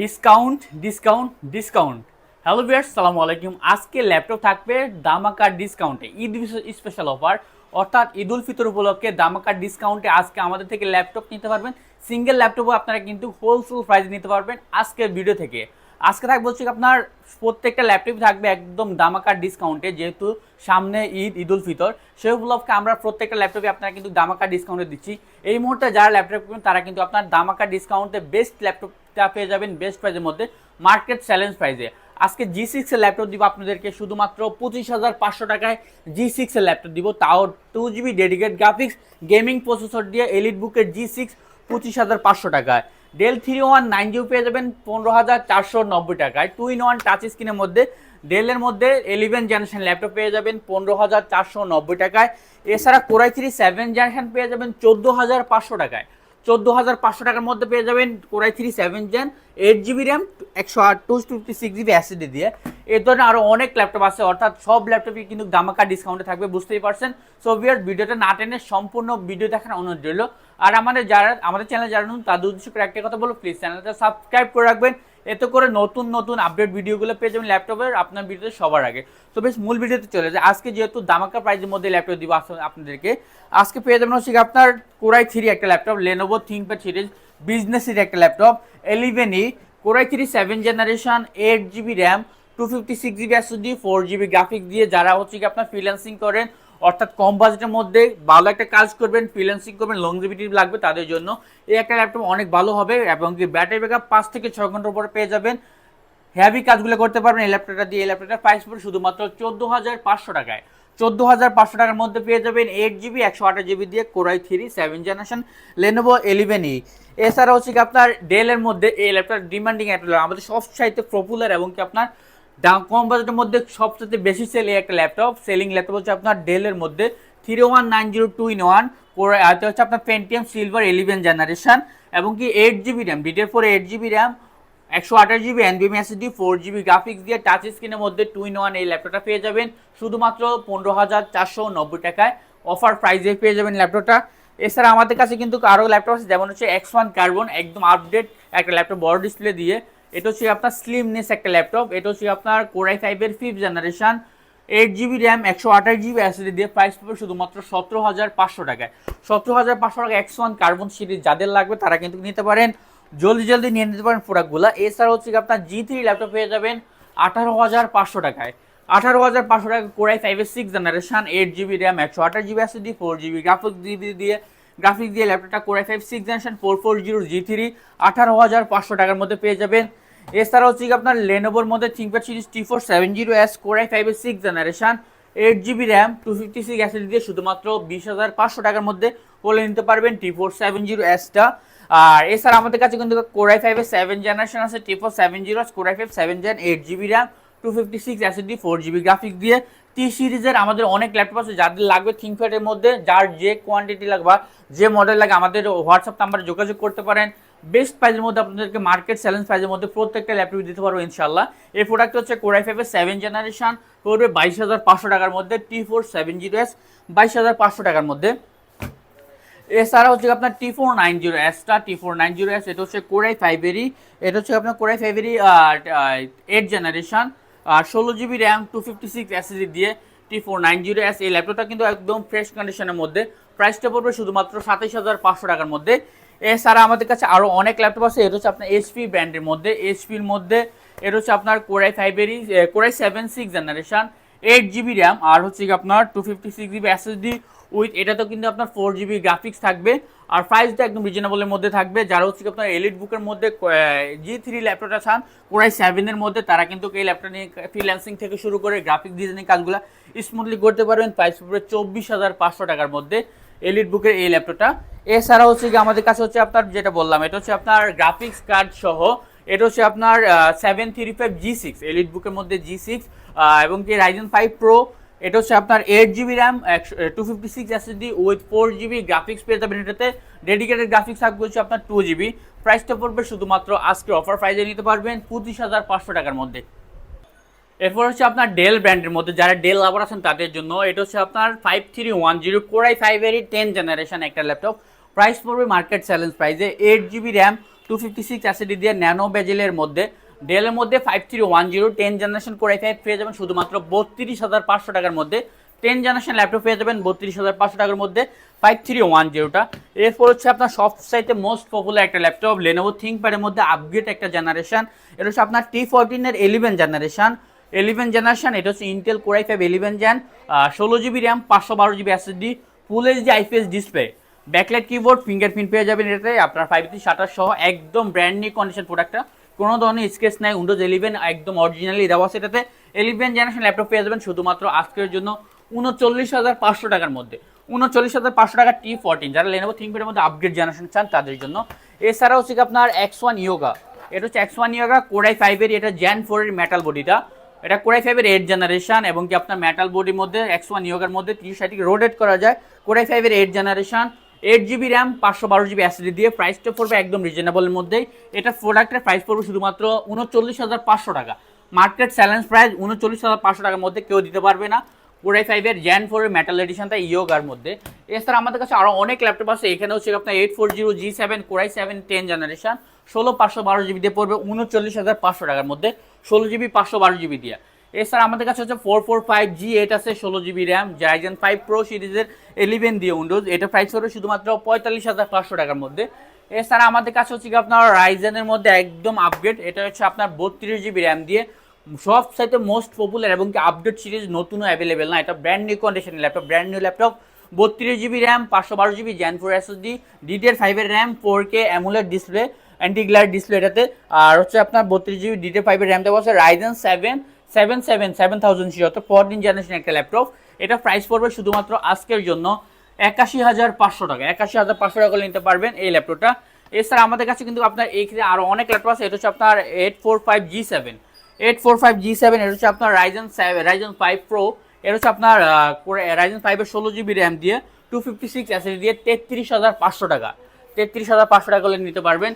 Discount discount discount hello viewers সালামু আলাইকুম আজকে ল্যাপটপ থাকবে দামাকার ডিসকাউন্টে ঈদ স্পেশাল অফার অর্থাৎ ঈদ উল ফিতর উপলক্ষে দামাকার ডিসকাউন্টে আজকে আমাদের থেকে ল্যাপটপ নিতে পারবেন। সিঙ্গেল ল্যাপটপও আপনারা কিন্তু হোলসেল প্রাইজে নিতে পারবেন আজকের ভিডিও থেকে। আজকে থাকবে হচ্ছে আপনার প্রত্যেকটা ল্যাপটপ থাকবে একদম দামাকার ডিসকাউন্টে যেহেতু সামনে ঈদ ঈদ উল ফিতর, সেই উপলক্ষে আমরা প্রত্যেকটা ল্যাপটপে আপনারা কিন্তু দামাকার ডিসকাউন্টে দিচ্ছি। এই মুহূর্তে যারা ল্যাপটপ কিনবেন তারা কিন্তু আপনার দামাকার ডিসকাউন্টে বেস্ট ল্যাপটপটা পেয়ে যাবেন বেস্ট প্রাইজের মধ্যে মার্কেট চ্যালেঞ্জ প্রাইজে আজকে জি সিক্সের ল্যাপটপ দিব আপনাদেরকে শুধুমাত্র পঁচিশ হাজার পাঁচশো টাকায় জি সিক্সের ল্যাপটপ দিব। তাও two GB dedicate graphics gaming processor দিয়ে এলিট বুকের জি সিক্স পঁচিশ হাজার পাঁচশো টাকায়। ডেল থ্রি ওয়ান নাইন জিও পেয়ে যাবেন পনেরো হাজার চারশো নব্বই টাকায়। টু ইন ওয়ান টাচ স্ক্রিনের মধ্যে ডেলের মধ্যে ইলেভেন জেনারেশন ল্যাপটপ পেয়ে যাবেন পনেরো হাজার চারশো নব্বই টাকায়। এছাড়া কোরাই থ্রি সেভেন জেনারেশন পেয়ে যাবেন চোদ্দ হাজার পাঁচশো টাকায়। চোদ্দ হাজার পাঁচশো টাকার মধ্যে পেয়ে যাবেন core i three seven gen eight GB RAM একশো আট two fifty six GB SSD দিয়ে। এই ধরনের আরও অনেক ল্যাপটপ আছে, অর্থাৎ সব ল্যাপটপই কিন্তু দামাকা ডিসকাউন্টে থাকবে, বুঝতেই পারছেন? সো বিয়ার ভিডিওটা না টেনে সম্পূর্ণ ভিডিও দেখার অনুরোধ রইল। আর আমাদের যারা, আমাদের চ্যানেল যারা নতুন, তাদের উদ্দেশ্য করে একটা কথা বলো প্লিজ চ্যানেলটা সাবস্ক্রাইব করে রাখবেন। এতে করে নতুন নতুন আপডেট ভিডিওগুলো পেয়ে যাবেন ল্যাপটপের আপনার ভিডিওতে সবার আগে। তো বেশ, মূল ভিডিওতে চলে যায় আজকে যেহেতু দামাকা প্রাইজের মধ্যে ল্যাপটপ দিব আপনাদেরকে, আজকে পেয়ে যাবেন হচ্ছে আপনার কোরাই থ্রি একটা ল্যাপটপ লেনোভো থিঙ্কপ্যাড সিরিজ বিজনেসের একটা laptop eleven E core i three seven generation eight GB RAM two fifty six GB SSD four GB graphic দিয়ে যারা হচ্ছে কি আপনার ফ্রিল্যান্সিং করেন, অর্থাৎ কম বাজেটের মধ্যে ভালো একটা কাজ করবেন ফ্রিল্যান্সিং করবেন লংজিভিটি লাগবে তাদের জন্য। এই একটা ল্যাপটপ অনেক ভালো হবে এবং কি ব্যাটারি ব্যাকআপ পাঁচ থেকে ছয় ঘণ্টার পরে পেয়ে যাবেন। হেভি কাজগুলো করতে পারবেন এই ল্যাপটপটা দিয়ে। এই ল্যাপটপটার প্রাইস পড়বে শুধুমাত্র চোদ্দ হাজার পাঁচশো টাকায়। চোদ্দ হাজার পাঁচশো টাকার মধ্যে পেয়ে যাবেন এইট জিবি একশো আঠাশ জিবি দিয়ে core i three seven generation Lenovo eleven E এছাড়া হচ্ছে কি আপনার ডেলের মধ্যে এই ল্যাপটপ ডিমান্ডিং একটা আমাদের সবচাইতে পপুলার এবং কি আপনার দাম কম বাজেটের মধ্যে সবচেয়ে বেশি সেল একটা ল্যাপটপ সেলিং ল্যাপটপ হচ্ছে আপনার ডেলের মধ্যে three one nine zero two in one হচ্ছে আপনার পেন্টিএম সিলভার ইলেভেন জেনারেশন এবং কি এইট জিবি র্যাম ডিটের ফোর এইট জিবি র্যাম একশো আঠাশ জিবি এনবিএম এসএসডি ফোর জিবি গ্রাফিক্স দিয়ে টাচ স্ক্রিনের মধ্যে টু ইন ওয়ান এই ল্যাপটপটা পেয়ে যাবেন। শুধুমাত্র পনেরো হাজার চারশো নব্বই টাকায় অফার প্রাইজে পেয়ে যাবেন ল্যাপটপটা এছাড়া আমাদের কাছে কিন্তু আরও ল্যাপটপ আছে, যেমন হচ্ছে এক্স ওয়ান কার্বন একদম আপডেট একটা ল্যাপটপ বড় ডিসপ্লে দিয়ে। এটা হচ্ছে আপনার স্লিমনেস একটা ল্যাপটপ এটা হচ্ছে আপনার কোরাই ফাইভের fifth generation eight GB RAM একশো আঠাশ জিবি এসএসডি দিয়ে প্রাইস পাবে শুধুমাত্র সতেরো হাজার পাঁচশো টাকায়। সতেরো হাজার পাঁচশো টাকা এক্স ওয়ান কার্বন সিরিজ যাদের লাগবে তারা কিন্তু নিতে পারেন। জলদি জলদি নিয়ে নিতে পারেন প্রোডাক্টগুলো। এছাড়া হচ্ছে কি আপনার জি থ্রি ল্যাপটপ পেয়ে যাবেন আঠারো হাজার পাঁচশো টাকায়। আঠারো হাজার পাঁচশো টাকা কোরাই ফাইভের six generation eight GB RAM একশো আঠাশ GB SSD four GB graphics GB দিয়ে গ্রাফিক্স দিয়ে ল্যাপটপটা core i five six generation four four zero G three আঠারো হাজার পাঁচশো টাকার মধ্যে পেয়ে যাবেন। এছাড়া হচ্ছে কি আপনার লেনোভোর মধ্যে ThinkPad series T four seven zero S core i ফাইভের six generation eight GB RAM two fifty six SSD দিয়ে শুধুমাত্র বিশ হাজার পাঁচশো টাকার মধ্যে বলে নিতে পারবেন টি ফোর সেভেন জিরো এসটা আর এছাড়া আমাদের কাছে কিন্তু কোরাই ফাইভের সেভেন জেনারেশন আছে T four seven zero core i five seven gen eight GB RAM two fifty six SSD four GB graphic দিয়ে টি সিরিজের আমাদের অনেক ল্যাপটপ আছে, যাদের লাগবে থিঙ্কপ্যাডের মধ্যে, যার যে কোয়ান্টিটি লাগবে যে মডেল লাগে আমাদের হোয়াটসঅ্যাপ নাম্বারে যোগাযোগ করতে পারেন। বেস্ট প্রাইজের মধ্যে আপনাদেরকে মার্কেট চ্যালেঞ্জ প্রাইজের মধ্যে প্রত্যেকটা ল্যাপটপ দিতে পারব ইনশাল্লাহ এই প্রোডাক্ট হচ্ছে কোরাই ফাইভের সেভেন জেনারেশন পড়বে বাইশ হাজার পাঁচশো টাকার মধ্যে T four seven zero S বাইশ হাজার পাঁচশো টাকার মধ্যে। এছাড়া হচ্ছে আপনার T four nine zero এসটা T four nine zero S এটা হচ্ছে কোরাই ফাইভেরই এটা হচ্ছে আপনার কোরাই ফাইভেরই এইট জেনারেশন আর ষোলো GB RAM two fifty six SSD দিয়ে T four nine zero S এই ল্যাপটপটা কিন্তু একদম ফ্রেশ কন্ডিশনের মধ্যে। প্রাইসটা পড়বে শুধুমাত্র সাতাইশ হাজার পাঁচশো টাকার মধ্যে। এছাড়া আমাদের কাছে আরও অনেক ল্যাপটপ আছে, এটা হচ্ছে আপনার এইচপি ব্র্যান্ডের মধ্যে এইচপির মধ্যে, এটা হচ্ছে আপনার core i ফাইভেরই core i seven six generation eight GB RAM আর হচ্ছে কি আপনার two fifty six GB SSD with এটা তো কিন্তু আপনার ফোর জিবি গ্রাফিক্স থাকবে। আর প্রাইসটা একদম রিজনেবলের মধ্যে থাকবে। যারা হচ্ছে কি আপনার এলিট বুকের মধ্যে জি থ্রি ল্যাপটপটা চান কোরাই সেভেনের মধ্যে, তারা কিন্তু এই ল্যাপটপ নিয়ে ফ্রিল্যান্সিং থেকে শুরু করে গ্রাফিক ডিজাইনিং কাজগুলো স্মুথলি করতে পারবেন। প্রাইস পড়বে চব্বিশ হাজার পাঁচশো টাকার মধ্যে এলিট বুকের এই ল্যাপটপটা এছাড়া হচ্ছে কি আমাদের কাছে হচ্ছে আপনার যেটা বললাম, এটা হচ্ছে আপনার গ্রাফিক্স কার্ড সহ, এটা হচ্ছে আপনার seven three five G six elite বুকের মধ্যে জি সিক্স এবং কি রাইজেন ফাইভ প্রো এটা হচ্ছে আপনার eight GB RAM two fifty six SSD with four GB graphics পেয়ে যাবেন এটাতে। ডেডিকেটেড গ্রাফিক্স থাকবে হচ্ছে আপনার টু জিবি প্রাইসটা পড়বে শুধুমাত্র আজকে অফার প্রাইজে নিতে পারবেন পঁচিশ হাজার পাঁচশো টাকার মধ্যে। এরপর হচ্ছে আপনার ডেল ব্র্যান্ডের মধ্যে, যারা ডেল লাভার আছেন তাদের জন্য, এটা হচ্ছে আপনার five three one zero core i ফাইভেরই ten generation একটা ল্যাপটপ প্রাইস পড়বে মার্কেট চ্যালেঞ্জ প্রাইসে eight GB RAM two fifty six SSD দিয়ে ন্যানো বেজেলের মধ্যে। ডেলের মধ্যে five three one zero ten generation core i five পেয়ে যাবেন শুধুমাত্র বত্রিশ হাজার পাঁচশো টাকার মধ্যে। টেন জেনারেশন ল্যাপটপ পেয়ে যাবেন বত্রিশ হাজার পাঁচশো টাকার মধ্যে ফাইভ থ্রি ওয়ান জিরোটা এরপর হচ্ছে আপনার সব সাইতে মোস্ট পপুলার একটা ল্যাপটপ লেনোভো থিঙ্কপ্যাডের মধ্যে আপগ্রেড একটা জেনারেশন এটা হচ্ছে আপনার টি ফোরটিনের এলিভেন জেনারেশন এলিভেন জেনারেশন এটা হচ্ছে Intel core i five eleven gen ষোলো জিবি র্যাম পাঁচশো বারো GB SSD full HD IPS display backlight keyboard fingerprint পেয়ে যাবেন এটাতে, আপনার ফাইভ থ্রি শাটার সহ একদম ব্র্যান্ড নিউ কন্ডিশন প্রোডাক্টটা কোনো ধরনের স্কেচ নাই উইন্ডোজ ইলেভেন একদম অরিজিনালি দেওয়া সেটাতে এলিভেন জেনারেশন ল্যাপটপ পেয়ে যাবেন শুধুমাত্র আজকের জন্য উনচল্লিশ হাজার পাঁচশো টাকার মধ্যে। উনচল্লিশ হাজার পাঁচশো টাকা টি ফোরটিন যারা লেনোভো থিঙ্কপ্যাডের মধ্যে আপগ্রেড জেনারেশন চান তাদের জন্য। এছাড়াও হচ্ছে আপনার এক্স ওয়ান ইয়োগা এটা হচ্ছে এক্স ওয়ান ইয়োগা কোরাই ফাইভের এটা জ্যান ফোরের মেটাল বডিটা এটা কোরাই ফাইভের এইট জেনারেশন এবং কি আপনার মেটাল বডির মধ্যে এক্স ওয়ান ইয়োগার মধ্যে তিরিশ ষাটকে রোটেট করা যায়। কোরাই ফাইভের eight generation eight GB RAM পাঁচশো বারো জিবি অ্যাসিডি দিয়ে প্রাইসটা পড়বে একদম রিজনেবলের মধ্যেই। এটা প্রোডাক্টের প্রাইস পড়বে শুধুমাত্র উনচল্লিশ হাজার পাঁচশো টাকা। মার্কেট চ্যালেঞ্জ প্রাইস উনচল্লিশ হাজার পাঁচশো টাকার মধ্যে কেউ দিতে পারবে না। কোরাই ফাইভের জ্যান ফোরের মেটাল এডিশনটা ইয়োগার মধ্যে। এছাড়া আমাদের কাছে আরও অনেক ল্যাপটপ আছে। এখানে হচ্ছে আপনার eight four zero G seven core i seven ten generation ষোলো পাঁচশো বারো জিবি দিয়ে পড়বে উনচল্লিশ হাজার পাঁচশো টাকার মধ্যে। ষোলো জিবি পাঁচশো বারো জিবি দিয়ে। এছাড়া আমাদের কাছে হচ্ছে four four five G eight আছে ষোলো GB RAM Ryzen five pro সিরিজের এলিভেন দিয়ে উইন্ডোজ এটা প্রাইস হবে শুধুমাত্র পঁয়তাল্লিশ হাজার পাঁচশো টাকার মধ্যে। এছাড়া আমাদের কাছে হচ্ছে কি আপনার রাইজেনের মধ্যে একদম আপগ্রেড এটা হচ্ছে আপনার বত্রিশ জিবি র্যাম দিয়ে। সব সাইতে মোস্ট পপুলার এবং কি আপডেট সিরিজ নতুনও অ্যাভেলেবেল না, এটা brand new condition laptop brand new laptop বত্রিশ জিবি র্যাম পাঁচশো বারো GB gen four SSD DDR ফাইভের RAM four K AMOLED display anti glare display এটাতে। আর হচ্ছে আপনার বত্রিশ জিবি ডিডিআর ফাইভের র্যাম দেওয়া আছে Ryzen seven seven seven seven thousand C generation একটা ল্যাপটপ এটা প্রাইস পড়বে শুধুমাত্র আজকের জন্য একাশি হাজার পাঁচশো টাকা। একাশি হাজার পাঁচশো টাকা নিতে পারবেন এই ল্যাপটপটা এছাড়া আমাদের কাছে কিন্তু আপনার এইখানে আরও অনেক ল্যাপটপ আছে। এটা হচ্ছে আপনার eight four five G seven eight four five G seven এটা হচ্ছে আপনার রাইজন রাইজন ফাইভ প্রো এটা হচ্ছে আপনার রাইজন ফাইভের ষোলো জিবি র্যাম দিয়ে টু ফিফটি সিক্স অ্যাসিড দিয়ে তেত্রিশ হাজার পাঁচশো টাকা। তেত্রিশ হাজার পাঁচশো টাকা করে নিতে পারবেন।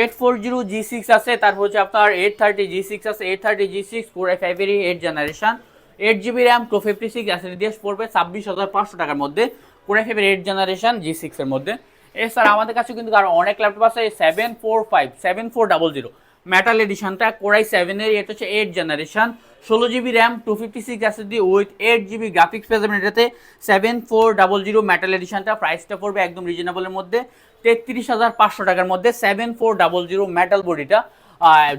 Eight four zero G six আছে, তারপর হচ্ছে আপনার এইট থার্টি জি সিক্স আছে eight thirty G six four I ফাইভেরই eight generation eight GB RAM two fifty six SSD দিয়ে পড়বে ছাব্বিশ হাজার পাঁচশো টাকার মধ্যে ফোর আই ফাইভের এইট জেনারেশন জি সিক্সের মধ্যে। এছাড়া আমাদের কাছে কিন্তু আরও অনেক ল্যাপটপ আছে seven four five seven four double zero metal এডিশনটা core i সেভেনের এটা হচ্ছে এইট জেনারেশন ষোলো GB RAM two fifty six SSD with eight GB graphics পেয়ে এটাতে seven four double zero metal এডিশনটা প্রাইসটা পড়বে একদম রিজনেবলের মধ্যে। তেত্রিশ হাজার পাঁচশো টাকার মধ্যে seven four double zero metal বডিটা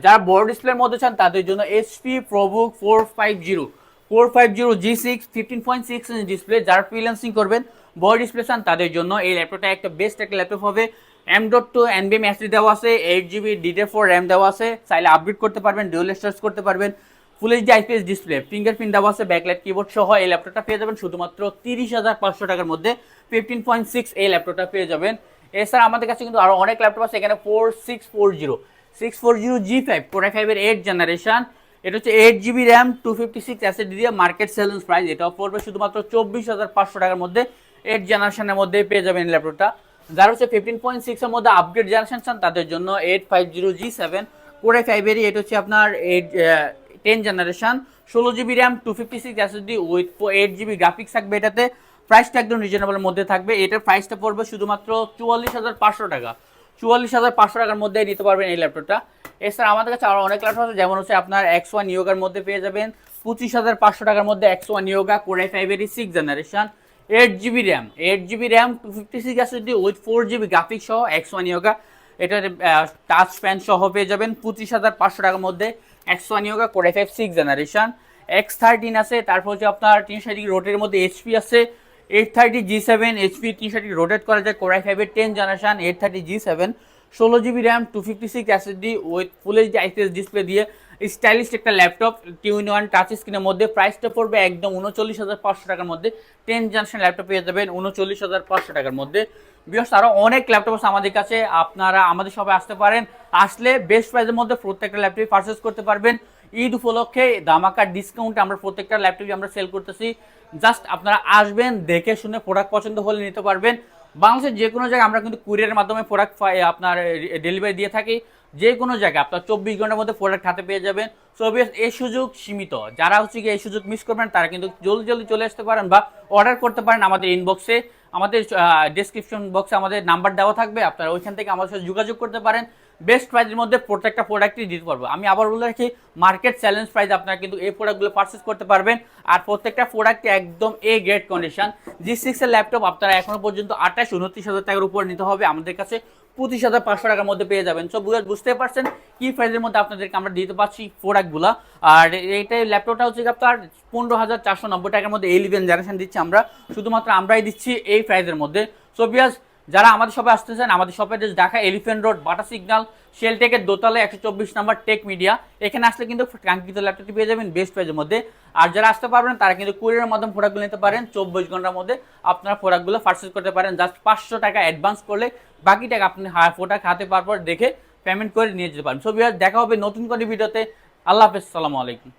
যারা বড় ডিসপ্লের মধ্যে চান তাদের জন্য HP ProBook four five zero four five zero G six fifteen point six inch display যারা ফ্রিল্যান্সিং করবেন বড় ডিসপ্লে চান তাদের জন্য এই ল্যাপটপটা একটা বেস্ট একটা ল্যাপটপ হবে। এম ডট টু এনবিএম এসডি দেওয়া আছে eight GB DDR four RAM দেওয়া আছে, চাইলে আপডেট করতে পারবেন ডুয়েল স্টোরেজ করতে পারবেন full HD IPS display fingerprint দেওয়া আছে ব্যাকলাইট কিবোর্ড সহ এই ল্যাপটপটা পেয়ে যাবেন, শুধুমাত্র তিরিশ হাজার পাঁচশো টাকার মধ্যে ফিফটিন পয়েন্ট সিক্স এই ল্যাপটপটা পেয়ে যাবেন। এছাড়া আমাদের কাছে কিন্তু আরও অনেক ল্যাপটপ আছে, এখানে four six four zero six four zero G five core i ফাইভের এইট জেনারেশন এটা হচ্ছে eight GB RAM two fifty six SSD দিয়ে মার্কেট সেলেন্স প্রাইস এটাও পড়বে শুধুমাত্র চব্বিশ হাজার পাঁচশো টাকার মধ্যে এইট জেনারেশনের মধ্যে পেয়ে যাবেন ল্যাপটপটা যারা হচ্ছে ফিফটিন পয়েন্ট সিক্সের মধ্যে আপগ্রেড জেনারেশন চান, তাদের জন্য eight five zero G seven core i ফাইভেরই এটা হচ্ছে আপনার এইট টেন জেনারেশন ষোলো GB RAM two fifty six অ্যাসেড SSD with eight GB graphics থাকবে এটাতে। প্রাইসটা একদম রিজনেবলের মধ্যে থাকবে। এটার প্রাইসটা পড়বে শুধুমাত্র চুয়াল্লিশ হাজার পাঁচশো টাকা। চুয়াল্লিশ হাজার পাঁচশো টাকার মধ্যে নিতে পারবেন এই ল্যাপটপটা এছাড়া আমাদের কাছে আরও অনেক ল্যাপটপ আছে, যেমন হচ্ছে আপনার এক্স ওয়ান ইয়োগার মধ্যে পেয়ে যাবেন। পঁচিশ হাজার পাঁচশো টাকার মধ্যে X one Yoga core i ফাইভেরই six generation eight GB RAM eight GB RAM two fifty six SSD with four GB graphic সহ এক্স ওয়ান ইয়োগা এটার টাচ প্যান সহ পেয়ে যাবেন পঁচিশ হাজার পাঁচশো টাকার মধ্যে X one Yoga five six generation X thirteen আছে, তারপর হচ্ছে আপনার তিনশো ডিগ্রি রোটের মধ্যে এইচপি আছে। Eight thirty G seven HP degree rotate করা যায় কোরাই ফাইভের ten generation eight thirty G seven ষোলো GB RAM two fifty six SSD with full HD IPS display দিয়ে স্টাইলিশ একটা ল্যাপটপ টিউন ওয়ান টাচ স্ক্রিনের মধ্যে প্রাইসটা পড়বে একদম উনচল্লিশ হাজার পাঁচশো টাকার মধ্যে। টেন জেনারেশন ল্যাপটপ পেয়ে যাবেন উনচল্লিশ হাজার পাঁচশো টাকার মধ্যে। বিকজ আরও অনেক ল্যাপটপ আছে আমাদের কাছে, আপনারা আমাদের সবাই আসতে পারেন। আসলে বেস্ট প্রাইসের মধ্যে প্রত্যেকটা ল্যাপটপ পারচেস করতে পারবেন। ঈদ উপলক্ষে দামাকার ডিসকাউন্টে আমরা প্রত্যেকটা ল্যাপটপই আমরা সেল করতেছি। জাস্ট আপনারা আসবেন, দেখে শুনে প্রোডাক্ট পছন্দ হলে নিতে পারবেন। বাংলাদেশের যে কোনো জায়গায় আমরা কিন্তু কুরিয়ারের মাধ্যমে প্রোডাক্ট আপনার ডেলিভারি দিয়ে থাকি। যে কোনো জায়গায় আপনার চব্বিশ ঘণ্টার মধ্যে প্রোডাক্ট হাতে পেয়ে যাবেন। সো এই সুযোগ সীমিত। যারা হচ্ছে কি এই সুযোগ মিস করবেন, তারা কিন্তু জলদি জলদি চলে আসতে পারেন বা অর্ডার করতে পারেন আমাদের ইনবক্সে আমাদের ডিসক্রিপশন বক্সে আমাদের নাম্বার দেওয়া থাকবে। আপনারা ওইখান থেকে আমাদের সাথে যোগাযোগ করতে পারেন। বেস্ট প্রাইজের মধ্যে প্রত্যেকটা প্রোডাক্টই দিতে পারব। আমি আবার বলে রাখি মার্কেট চ্যালেঞ্জ প্রাইস আপনারা কিন্তু এই প্রোডাক্টগুলো পারচেস করতে পারবেন। আর প্রত্যেকটা প্রোডাক্টে একদম এ গ্রেড কন্ডিশন জি সিক্সের ল্যাপটপ আপনারা এখনও পর্যন্ত আঠাশ, উনত্রিশ হাজার টাকার উপর নিতে হবে। আমাদের কাছে পঁচিশ হাজার পাঁচশো টাকার মধ্যে পেয়ে যাবেন। সো বুঝতে পারছেন কি প্রাইসের মধ্যে আপনাদেরকে আমরা দিতে পারছি প্রোডাক্টগুলো আর এইটাই ল্যাপটপটা হচ্ছে আপনার পনেরো হাজার চারশো নব্বই টাকার মধ্যে ইলেভেন জেনারেশন দিচ্ছি আমরা। শুধুমাত্র আমরাই দিচ্ছি এই প্রাইসের মধ্যে। সো বিয়াস যারা আমাদের শপে আসতে চান আমাদের শপে Dhaka Elephant Road Bata signal শেলটেকের দোতলায় একশো চব্বিশ নাম্বার টেক মিডিয়া এখানে আসলে কিন্তু কাঙ্ক্ষিত ল্যাপটপটি পেয়ে যাবেন বেস্ট প্রাইজের মধ্যে। আর যারা আসতে পারবেন, তারা কিন্তু কুরিয়ারের মাধ্যমে প্রোডাক্টগুলো নিতে পারেন। চব্বিশ ঘণ্টার মধ্যে আপনারা প্রোডাক্টগুলো পারচেস করতে পারেন। জাস্ট পাঁচশো টাকা অ্যাডভান্স করলে বাকি টাকা আপনি প্রোডাক্ট হাতে পাওয়ার পর দেখে পেমেন্ট করে নিয়ে যেতে পারেন। বিয়ার দেখা হবে নতুন কোনো ভিডিওতে আল্লাহ হাফেজ, সালামু আলাইকুম।